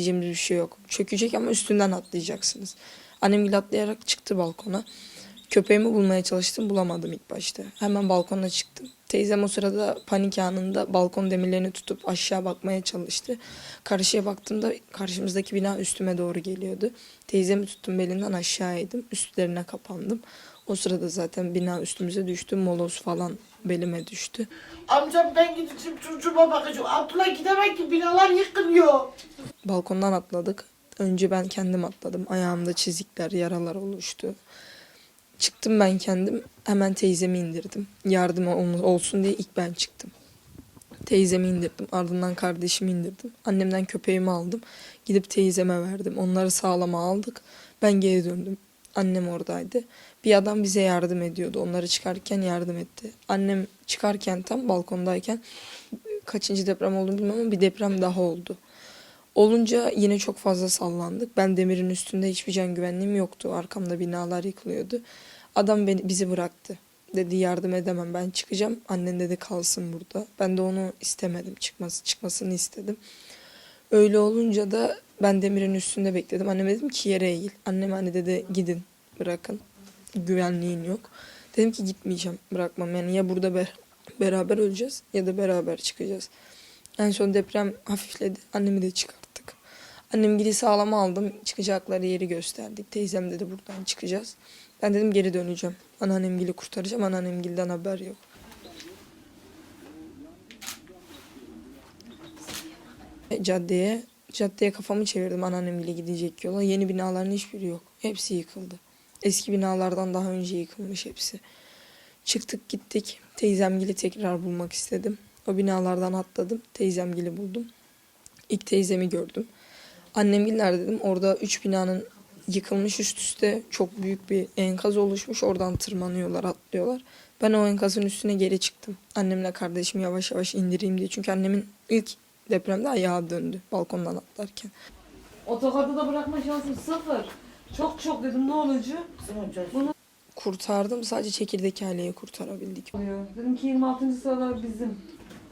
Diyeceğimiz bir şey yok. Çökecek ama üstünden atlayacaksınız. Annem gül atlayarak çıktı balkona. Köpeğimi bulmaya çalıştım bulamadım ilk başta. Hemen balkona çıktım. Teyzem o sırada panik anında balkon demirlerini tutup aşağı bakmaya çalıştı. Karşıya baktığımda karşımızdaki bina üstüme doğru geliyordu. Teyzemi tuttum belinden aşağı indim. Üstlerine kapandım. O sırada zaten bina üstümüze düştü. Moloz falan belime düştü. Amcam ben gideceğim çocuğuma bakacağım. Abdullah gidemem ki binalar yıkılıyor. Balkondan atladık. Önce ben kendim atladım. Ayağımda çizikler, yaralar oluştu. Çıktım ben kendim. Hemen teyzemi indirdim. Yardım ol- olsun diye ilk ben çıktım. Teyzemi indirdim. Ardından kardeşimi indirdim. Annemden köpeğimi aldım. Gidip teyzeme verdim. Onları sağlama aldık. Ben geri döndüm. Annem oradaydı. Bir adam bize yardım ediyordu. Onları çıkarken yardım etti. Annem çıkarken tam balkondayken kaçıncı deprem olduğunu bilmiyorum ama bir deprem daha oldu. Olunca yine çok fazla sallandık. Ben demirin üstünde hiçbir can güvenliğim yoktu. Arkamda binalar yıkılıyordu. Adam beni bizi bıraktı. Dedi yardım edemem ben çıkacağım. Annen dedi kalsın burada. Ben de onu istemedim çıkması çıkmasını istedim. Öyle olunca da ben demirin üstünde bekledim. Anneme dedim ki yere eğil. Annem hani dedi gidin bırakın. Güvenliğin yok. Dedim ki gitmeyeceğim bırakmam. Yani ya burada be- beraber öleceğiz ya da beraber çıkacağız. En son deprem hafifledi. Annemi de çıkarttık. Annem gidi sağlama aldım. Çıkacakları yeri gösterdik. Teyzem dedi buradan çıkacağız. Ben dedim geri döneceğim. Anneannemgili kurtaracağım. Anneannemgilden haber yok. Caddeye, caddeye kafamı çevirdim anneannemgile gidecek yola. Yeni binaların hiçbiri yok. Hepsi yıkıldı. Eski binalardan daha önce yıkılmış hepsi. Çıktık gittik. Teyzemgili tekrar bulmak istedim. O binalardan atladım. Teyzemgili buldum. İlk teyzemi gördüm. Annemgiller dedim. Orada üç binanın yıkılmış üst üste çok büyük bir enkaz oluşmuş. Oradan tırmanıyorlar, atlıyorlar. Ben o enkazın üstüne geri çıktım. Annemle kardeşimi yavaş yavaş indireyim diye. Çünkü annemin ilk depremde ayağı döndü balkondan atlarken. Otogarda da bırakma şansım sıfır. Çok çok dedim ne olacak? Kurtardım. Sadece çekirdek aileyi kurtarabildik. Dedim ki 26. sıralar bizim.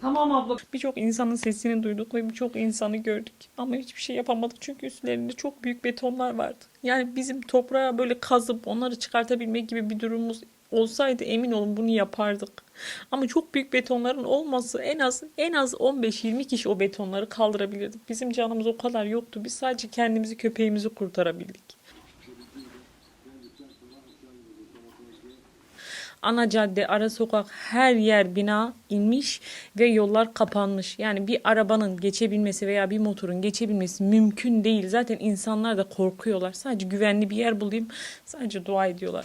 Tamam abla. Birçok insanın sesini duyduk ve birçok insanı gördük. Ama hiçbir şey yapamadık çünkü üstlerinde çok büyük betonlar vardı. Yani bizim toprağa böyle kazıp onları çıkartabilmek gibi bir durumumuz olsaydı emin olun bunu yapardık. Ama çok büyük betonların olması en az en az 15-20 kişi o betonları kaldırabilirdik. Bizim canımız o kadar yoktu. Biz sadece kendimizi köpeğimizi kurtarabildik. Ana cadde, ara sokak her yer bina inmiş ve yollar kapanmış. Yani bir arabanın geçebilmesi veya bir motorun geçebilmesi mümkün değil. Zaten insanlar da korkuyorlar. Sadece güvenli bir yer bulayım. Sadece dua ediyorlar.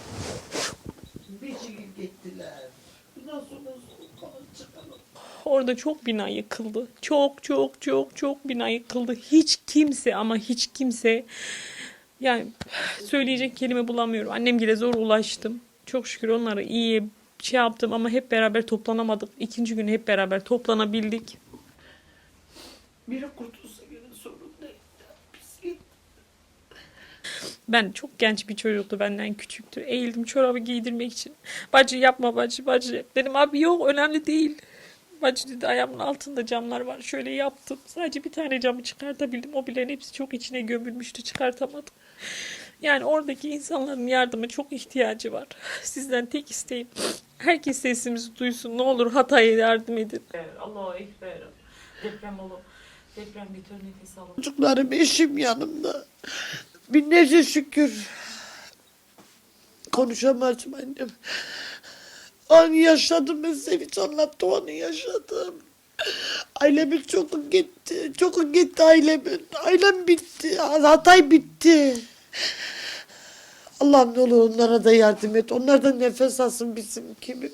Orada çok bina yıkıldı. Çok çok çok çok bina yıkıldı. Hiç kimse ama hiç kimse yani söyleyecek kelime bulamıyorum. Annemgile zor ulaştım. Çok şükür onları iyi şey yaptım ama hep beraber toplanamadık. İkinci gün hep beraber toplanabildik. Biri kurtulsa. Biz git. Ben çok genç bir çocuktu benden küçüktü. Eğildim çorabı giydirmek için. Bacı yapma bacı bacı. Dedim abi yok önemli değil. Bacı dedi ayağımın altında camlar var. Şöyle yaptım. Sadece bir tane camı çıkartabildim. O bilerin hepsi çok içine gömülmüştü. Çıkartamadım. Yani oradaki insanların yardıma çok ihtiyacı var. Sizden tek isteğim herkes sesimizi duysun. Ne olur Hatay'a yardım edin. Allahu Ekber. Deprem olur. Deprem biter nefes alın. Çocuklarım eşim yanımda. Binlerce şükür. Konuşamazım annem. An yaşadım ben Sevinç anlattı onu yaşadım. Ailemin çok gitti. Çok gitti ailemin. Ailem bitti. Hatay bitti. Allah'ım ne olur onlara da yardım et. Onlar da nefes alsın bizim gibi.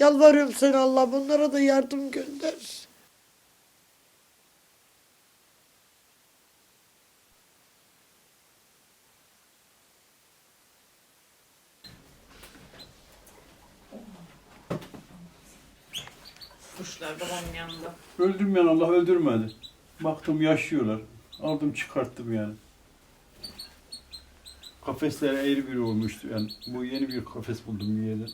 Yalvarıyorum sana Allah'ım onlara da yardım gönder. Kuşlar babamın yanında. Öldürmeyen Allah öldürmedi. Baktım yaşıyorlar. Aldım çıkarttım yani. Kafesler eğri bir olmuştu yani. Bu yeni bir kafes buldum bir yerden.